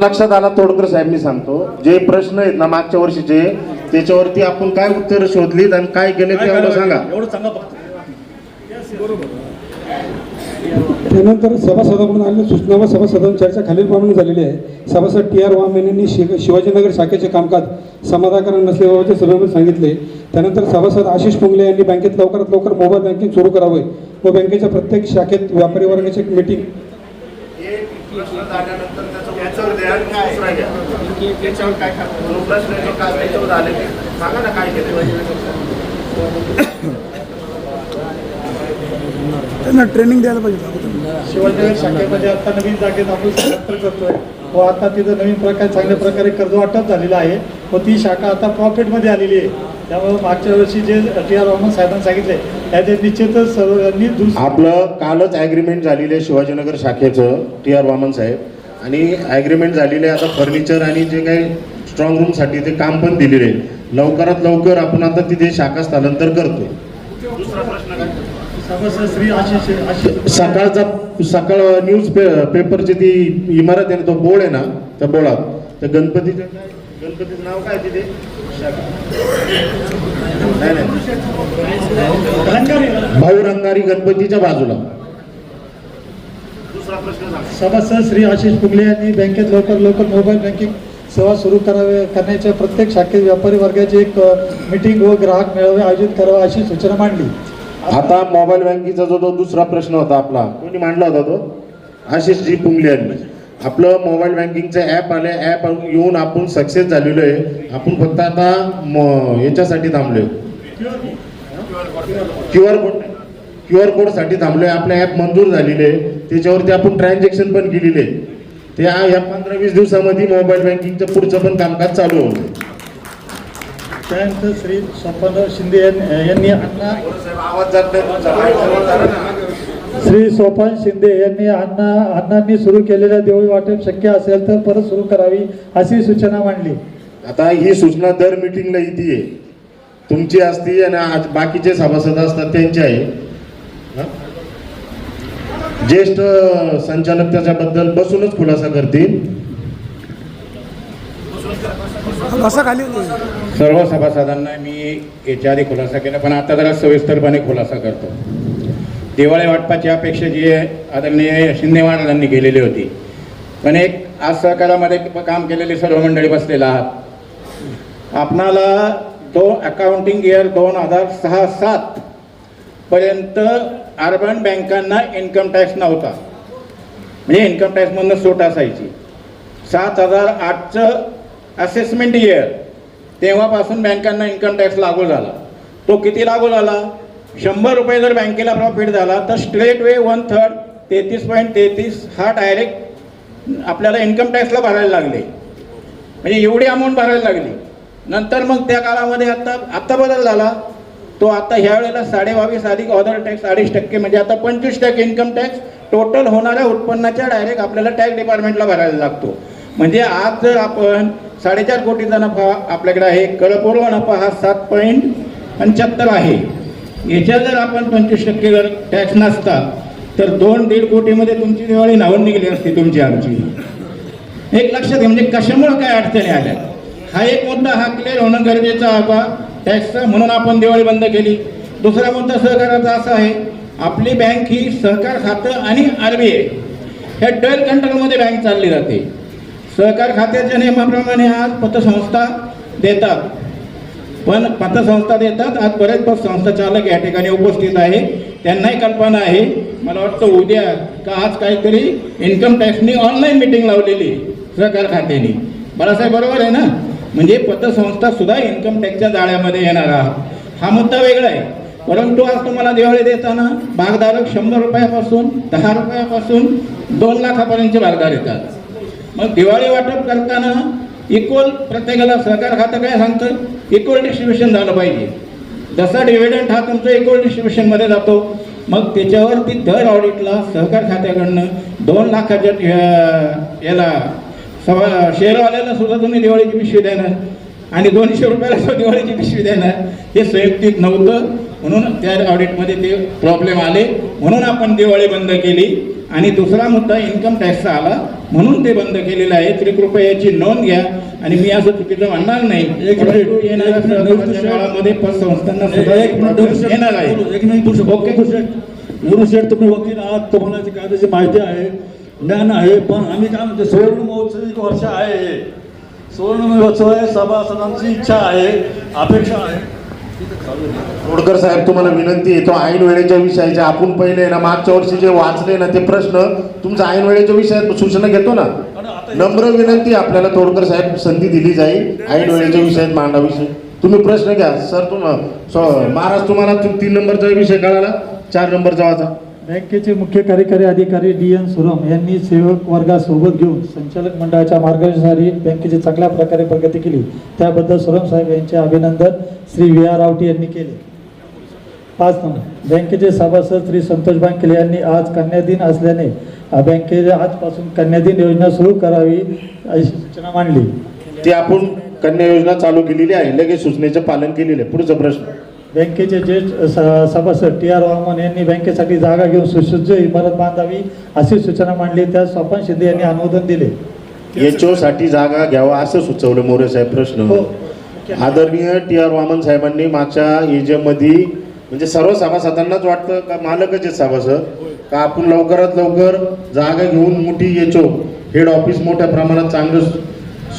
लक्षात आला तोडकर साहेब मी सांगतो. जे प्रश्न आहेत ना मागच्या वर्षीचे त्याच्यावरती आपण काय उत्तर शोधलीत आणि काय केले ते एवढं सांगा. एवढं सांगा फक्त. त्यानंतर सभासदाकडून आलेल्या सूचना व सभासदांची चर्चा खालीलप्रमाणे झालेली आहे. सभासद टी आर वाम यांनी शि- शिवाजीनगर शाखेचे कामकाज समाधानकारक नसल्याबाबतचे सभेमध्ये सांगितले. त्यानंतर सभासद आशिष पुंगले यांनी बँकेत लवकरात लवकर मोबाईल बँकिंग सुरू करावे व बँकेच्या प्रत्येक शाखेत व्यापारी वर्गाची एक मीटिंग त्यांना ट्रेनिंग द्यायला पाहिजे. शिवाजीनगर शाखेमध्ये आता नवीन जागेत आपण स्थलांतर करतोय. व आता तिथं नवीन प्रकार चांगल्या प्रकारे कर्ज वाटप झालेलं आहे. व ती शाखा आता प्रॉफिटमध्ये आलेली आहे. त्यामुळे मागच्या वर्षी जे टी आर रॉमन साहेबांनी सांगितले त्याचे निश्चितच सर्वांनी दुस आपलं कालच ॲग्रीमेंट झालेलं आहे शिवाजीनगर शाखेचं टी आर वामन साहेब. आणि ॲग्रीमेंट झालेली आहे आता फर्निचर आणि जे काही स्ट्रॉंग रूमसाठी ते काम पण दिलेले आहे. लवकरात लवकर आपण आता तिथे शाखा स्थलांतर करतोय. सकाळचा सकाळ न्यूज पे पेपरची ती इमारत आहे ना तो बोर्ड आहे ना त्या बोर्डात. त्या गणपतीचं काय गणपतीचं नाव काय तिथे? शाखा. भाऊ रंगारी गणपतीच्या बाजूला. सभासद श्री आशिष पुगले यांनी बँकेत लवकर लवकर मोबाईल बँकिंग सेवा सुरू करावे करण्याच्या प्रत्येक शाखेत व्यापारी वर्गाची एक मीटिंग व ग्राहक मेळावे आयोजित करावा अशी सूचना मांडली. आता मोबाईल बँकिंगचा जो तो दुसरा प्रश्न होता आपला कोणी मांडला होता तो? आशिषजी पुंगले यांनी. आपलं मोबाईल बँकिंगचं ॲप आले ॲप येऊन आपण सक्सेस झालेलो आहे. आपण फक्त आता म- याच्यासाठी थांबलोय. Q R code Q R कोडसाठी थांबलोय. आपलं ॲप मंजूर झालेले आहे. त्याच्यावरती आपण ट्रान्झॅक्शन पण केलेले आहे ते या पंधरा वीस दिवसामध्ये मोबाईल बँकिंगचं पुढचं पण कामकाज चालू होतं त्यानंतर श्री स्वप्न शिंदे यांनी अण्णा आवाज जात नाही. श्री सोपान शिंदे यांनी अण्णा अण्णांनी सुरू केलेल्या देवळी वाटप शक्य असेल तर परत सुरू करावी अशी सूचना मांडली आता ही सूचना दर मिटिंगला येते तुमची असती आणि आज बाकीचे सभासद असतात त्यांची आहे? ज्येष्ठ संचालक त्याच्याबद्दल बसूनच खुलासा करतील. सर्व सभासदांना मी याच्या आधी खुलासा केला पण आता जरा सविस्तरपणे खुलासा करतो. दिवाळी वाटपाची अपेक्षा जी आहे आदरणीय शिंदे महाराजांनी केलेली होती. पण एक आज सहकारामध्ये काम केलेली सर्व मंडळी बसलेला आहात. आपणाला तो अकाउंटिंग इयर दोन हजार सहा सात पर्यंत अर्बन बँकांना इन्कम टॅक्स नव्हता. म्हणजे इन्कम टॅक्समधनं सूट असायची. सात हजार आठचं असेसमेंट इयर तेव्हापासून बँकांना इन्कम टॅक्स लागू झाला. तो किती लागू झाला? शंभर रुपये जर बँकेला प्रॉफिट झाला तर स्ट्रेट वे वन थर्ड तेहतीस पॉईंट तेहतीस हा डायरेक्ट आपल्याला इन्कम टॅक्सला भरायला लागले. म्हणजे एवढी अमाऊंट भरायला लागली. नंतर मग त्या काळामध्ये आत्ता आत्ता बदल झाला. तो आता ह्या वेळेला साडे बावीस अधिक ऑदर टॅक्स अडीच टक्के म्हणजे आता पंचवीस टक्के इन्कम टॅक्स टोटल होणाऱ्या उत्पन्नाच्या डायरेक्ट आपल्याला टॅक्स डिपार्टमेंटला भरायला लागतो. म्हणजे आज जर आपण साडेचार कोटीचा नफा आपल्याकडे आहे करपूर्व नफा हा सात पॉईंट पंच्याहत्तर आहे. याच्यात जर आपण पंचवीस टक्के जर टॅक्स नसता तर दोन दीड कोटीमध्ये तुमची दिवाळी नावून निघली असती तुमची आमची. एक लक्षात घ्या म्हणजे कशामुळे काय अडचणी आल्या? हा एक मुद्दा हा क्लिअर होणं गरजेचं आहे टॅक्स म्हणून आपण दिवाळी बंद केली. दुसरा मुद्दा सहकाराचा असा आहे आपली बँक ही सहकार खातं आणि आर बी आय ह्या डल कंट्रोलमध्ये बँक चालली जाते. सहकार खात्याच्या नियमाप्रमाणे आज पतसंस्था देतात. पण पतसंस्था देतात आज बरेच पतसंस्था चालक या ठिकाणी उपस्थित आहे. त्यांनाही कल्पना आहे मला वाटतं उद्या का आज काहीतरी इन्कम टॅक्सनी ऑनलाईन मिटिंग लावलेली आहे सहकार खात्याने. बाळासाहेब बरोबर आहे ना? म्हणजे पतसंस्था सुद्धा इन्कम टॅक्सच्या जाळ्यामध्ये येणार आहात हा मुद्दा वेगळा आहे. परंतु आज तुम्हाला दिवाळी देताना भागधारक शंभर रुपयापासून दहा रुपयापासून दोन लाखापर्यंतचे भागधार येतात. मग दिवाळी वाटप करताना इक्वल प्रत्येकाला सहकार खातं काय सांगतं? इक्वल डिस्ट्रीब्युशन झालं पाहिजे. जसा डिव्हिडंट हा तुमचा इक्वल डिस्ट्रीब्युशनमध्ये जातो मग त्याच्यावरती दर ऑडिटला सहकार खात्याकडनं दोन लाखाच्या याला शेअरवाल्याला सुद्धा तुम्ही दिवाळीची पिशवी देणार आणि दोनशे रुपयाला सुद्धा दिवाळीची पिशवी देणार हे संयुक्तिक नव्हतं म्हणून त्या ऑडिटमध्ये ते प्रॉब्लेम आले म्हणून आपण दिवाळी बंद केली आणि दुसरा मुद्दा इन्कम टॅक्सचा आला म्हणून ते बंद केलेलं आहे तरी कृपया याची नोंद घ्या आणि मी असं चुकीचं म्हणणार नाही काळामध्ये पतसंस्थांना सुद्धा एक येणार आहे ओके तुम्ही वकील आहात तुम्हाला कायद्याची माहिती आहे ज्ञान आहे पण आम्ही काय म्हणतो सुवर्ण महोत्सव एक वर्ष आहे हे. सुवर्ण महोत्सव आहे सभासदांची इच्छा आहे अपेक्षा आहे. तोडकर साहेब तुम्हाला विनंती आहे तो ऐन वेळेच्या विषयाचे आपण पहिले ना मागच्या वर्षी जे वाचले ना ते प्रश्न तुमचा ऐन वेळेच्या विषयात सूचना घेतो ना? नम्र विनंती आपल्याला तोडकर साहेब संधी दिली जाईल ऐन वेळेच्या विषयात मांडाविषयी. तुम्ही प्रश्न घ्या. सर तुम सो- महाराज तुम्हाला तीन नंबरचा विषय कळाला चार नंबरचा वाचा बँकेचे मुख्य कार्यकारी अधिकारी डी एन सुरम यांनी सेवक वर्गासोबत घेऊन संचालक मंडळाच्या मार्गदर्शनासाठी बँकेची चांगल्या प्रकारे प्रगती केली. त्याबद्दल सुरम साहेब यांचे अभिनंदन श्री व्ही आर रावटी यांनी केले. पाच नंबर. बँकेचे सभासद श्री संतोष बांकेले यांनी आज कन्यादिन असल्याने बँकेच्या बँकेने आजपासून कन्यादिन योजना सुरू करावी अशी सूचना मांडली. ती आपण कन्या योजना चालू केलेली आहे. लगेच सूचनेचं पालन केलेलं आहे. पुढचा प्रश्न. बँकेचे ज्येष्ठ सभासद टी आर वामन यांनी बँकेसाठी जागा घेऊन सुसज्ज इमारत बांधावी अशी सूचना मांडली. त्यास स्वपन शिंदे यांनी अनुमोदन दिले. एचओ साठी जागा घ्यावा असं सुचवलं मोरे साहेब प्रश्न. हो. आदरणीय टी आर वामन साहेबांनी मागच्या एजममध्ये म्हणजे सर्व सभासदांनाच वाटतं का मालकच आहेत सभासद? का आपण लवकरात लवकर जागा घेऊन मोठी एचओ हेड ऑफिस मोठ्या प्रमाणात चांगलं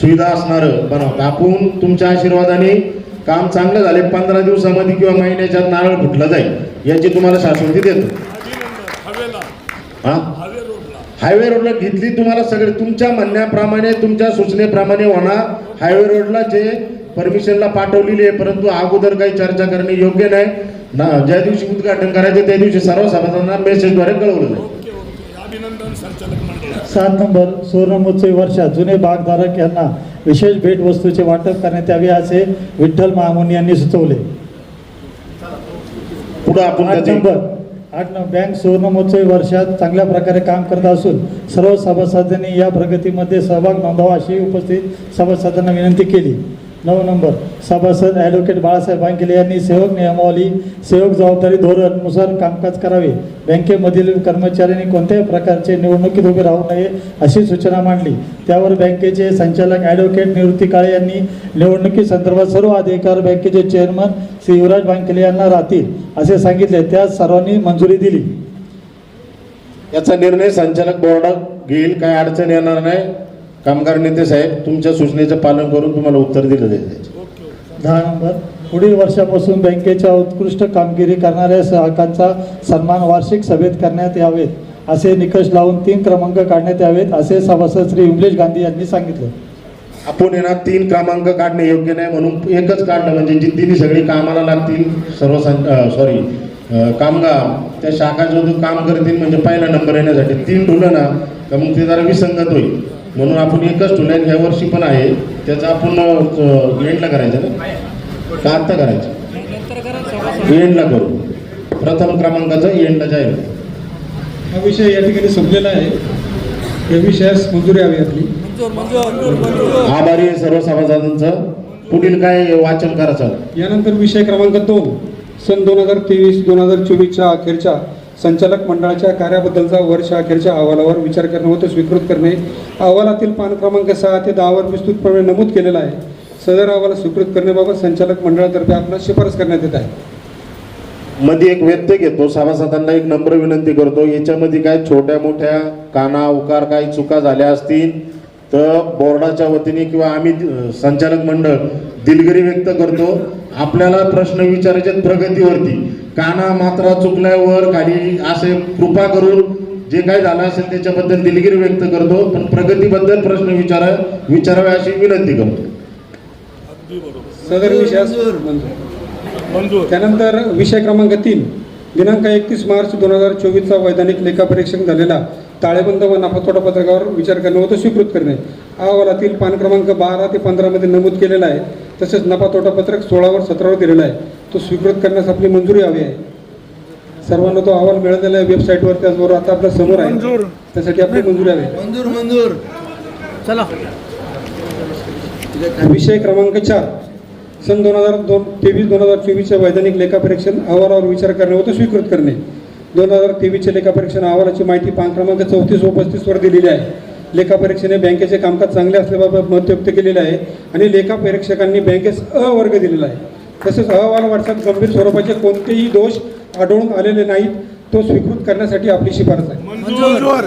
सुविधा असणारं. बनवतं आपण तुमच्या आशीर्वादाने काम चांगलं झाले पंधरा दिवसामध्ये किंवा महिन्याच्यात नारळ फुटला जाईल याची तुम्हाला शाश्वती देतो. हा? हायवे रोडला घेतली तुम्हाला सगळे तुमच्या म्हणण्याप्रमाणे तुमच्या सूचनेप्रमाणे होणार हायवे रोडला जे परमिशनला पाठवलेली आहे परंतु अगोदर काही चर्चा करणे योग्य नाही. ना ज्या दिवशी उद्घाटन करायचे त्या दिवशी सर्व सभासदांना मेसेजद्वारे कळवलं जाईल. सात नंबर सुवर्णमहोत्सवी वर्षात जुने भागधारक यांना विशेष भेटवस्तूचे वाटप करण्यात यावे असे विठ्ठल महामुनी यांनी सुचवले. पुढे आपण आठ नंबर. आठ नंबर. बँक सुवर्णमहोत्सवी वर्षात चांगल्या प्रकारे काम करत असून सर्व सभासदांनी या प्रगतीमध्ये सहभाग नोंदवावा अशी उपस्थित सभासदांना विनंती केली. नऊ नंबर. सभासद ॲडव्होकेट बाळासाहेब बांकेले यांनी सेवक नियमावली सेवक जबाबदारी धोरणनुसार कामकाज करावे. बँकेमधील कर्मचाऱ्यांनी कोणत्याही प्रकारचे निवडणुकीत उभे राहू नये अशी सूचना मांडली. त्यावर बँकेचे संचालक ॲडव्होकेट निवृत्ती काळे यांनी निवडणुकीसंदर्भात सर्व अधिकार बँकेचे चेअरमन श्री युवराज बांकेले यांना राहतील असे सांगितले. त्यास सर्वांनी मंजुरी दिली. याचा निर्णय संचालक बोर्ड घेईल. काही अडचण येणार नाही. कामगार नेते साहेब तुमच्या सूचनेचं पालन करून तुम्हाला उत्तर दिलं जाईल. दहा नंबर. पुढील वर्षापासून बँकेच्या उत्कृष्ट कामगिरी करणाऱ्या ग्राहकांचा सन्मान वार्षिक सभेत करण्यात यावेत असे निकष लावून तीन क्रमांक काढण्यात यावेत असे सभासद श्री उमलेश गांधी यांनी सांगितले. आपण येणार तीन क्रमांक काढणे योग्य नाही म्हणून एकच काढलं म्हणजे जिद्दीने सगळी कामाला लागतील सर्व सॉरी कामगार त्या शाखा जो जो काम करतील म्हणजे पहिला नंबर येण्यासाठी तीन ठुलं ना तर मग ते जरा विसंगत होईल. म्हणून आपण एकच ठुलं ह्या वर्षी पण आहे. त्याचं आपण एंडला करायचं ना का आत्ता करायचं? एंडला करू. प्रथम क्रमांकाचं एंडला जाहीर. हा विषय या ठिकाणी संपलेला आहे. या विषयास मंजुरी हवी आपली. आभारी सर्व सभासदांचं पुढील काय वाचन करायचं? यानंतर विषय क्रमांक दोन. सन दोन हजार तेवीस दोन हजार चोवीसच्या अखेरच्या संचालक मंडळाच्या कार्याबद्दलचा वर्ष अखेरच्या अहवालावर विचार करणे व तो स्वीकृत करणे. अहवालातील पान क्रमांक सहा ते दहावर विस्तृतपणे नमूद केलेला आहे. सदर अहवाल स्वीकृत करण्याबाबत संचालक मंडळातर्फे आपल्याला शिफारस करण्यात येत आहे. मध्ये एक व्यत्यय घेतो. सभासदांना एक नम्र विनंती करतो. याच्यामध्ये काय छोट्या मोठ्या काना उकार काही चुका झाल्या असतील तर बोर्डाच्या वतीने किंवा आम्ही संचालक मंडळ दिलगिरी व्यक्त करतो. आपल्याला प्रश्न विचारायचे प्रगतीवरती. काना मात्रा चुकल्यावर खाली असे कृपा करून जे काही झालं असेल त्याच्याबद्दल दिलगिरी व्यक्त करतो. पण प्रगतीबद्दल प्रश्न विचारा विचारावे अशी विनंती करतो. सदर विषयास मंजूर. त्यानंतर विषय क्रमांक तीन. दिनांक एकतीस मार्च दोन हजार चोवीसचा वैधानिक लेखापरीक्षण झालेला ताळेबंद व नफातोटा पत्रकावर विचार करणे व तो स्वीकृत करणे. अहवालातील पान क्रमांक बारा ते पंधरामध्ये नमूद केलेला आहे. तसेच नफातोटा पत्रक सोळावर सतरावर दिलेला आहे. तो स्वीकृत करण्यास आपली मंजुरी हवी आहे. सर्वांना तो अहवाल मिळालेला आहे वेबसाईटवर त्याचबरोबर आता आपल्यासमोर आहे. मंजूर. त्यासाठी आपली मंजुरी. हवी मंजूर मंजूर. चला. विषय क्रमांक चार. सन दोन हजार दोन तेवीस दोन हजार चोवीसच्या वैधानिक लेखापरीक्षण अहवालावर विचार करणे व तो स्वीकृत करणे. दोन हजार तेवीसच्या लेखापरीक्षण अहवालाची माहिती पान क्रमांक चौतीस व पस्तीसवर दिलेली आहे. लेखापरीक्षेने बँकेचे कामकाज चांगले असल्याबाबत मत व्यक्त केलेले आहे आणि लेखापरीक्षकांनी बँकेस अ वर्ग दिलेला आहे. तसेच अहवाल वाटसात गंभीर स्वरूपाचे कोणतेही दोष आढळून आलेले नाहीत तो स्वीकृत करण्यासाठी आपली शिफारस आहे. मंजूर.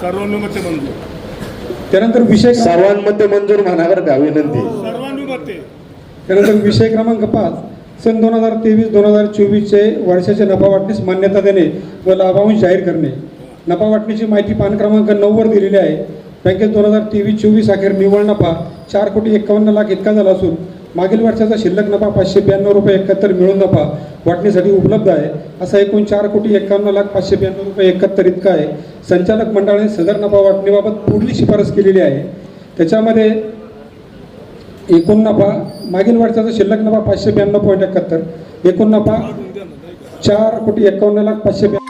सर्वानुमते मंजूर. त्यानंतर विषय सर्वांमध्ये मंजूर म्हणावर का विनंती. सर्वानुमते. त्यानंतर विषय क्रमांक पाच सन दोन हजार तेवीस दोन हजार चोवीसचे वर्षाचे नफा वाटणीस मान्यता देणे व लाभांश जाहीर करणे. नफा वाटणीची माहिती पान क्रमांक नऊवर दिलेली आहे. बँकेत दोन हजार तेवीस चोवीस अखेर निव्वळ नफा चार कोटी एक्कावन्न लाख इतका झाला असून मागील वर्षाचा शिल्लक नफा पाचशे ब्याण्णव रुपये एकाहत्तर मिळून नफा वाटणीसाठी उपलब्ध आहे. असा एकूण चार कोटी एक्कावन्न लाख पाचशे ब्याण्णव रुपये एकाहत्तर इतका आहे. संचालक मंडळाने सदर नफा वाटणीबाबत पुढली शिफारस केलेली आहे. त्याच्यामध्ये एकूण नफा मागील वर्षाचा शिल्लक नफा पाचशे ब्याण्णव पॉईंट एकाहत्तर एकूण नफा चार कोटी एकावन्न लाख पाचशे ब्याण्णव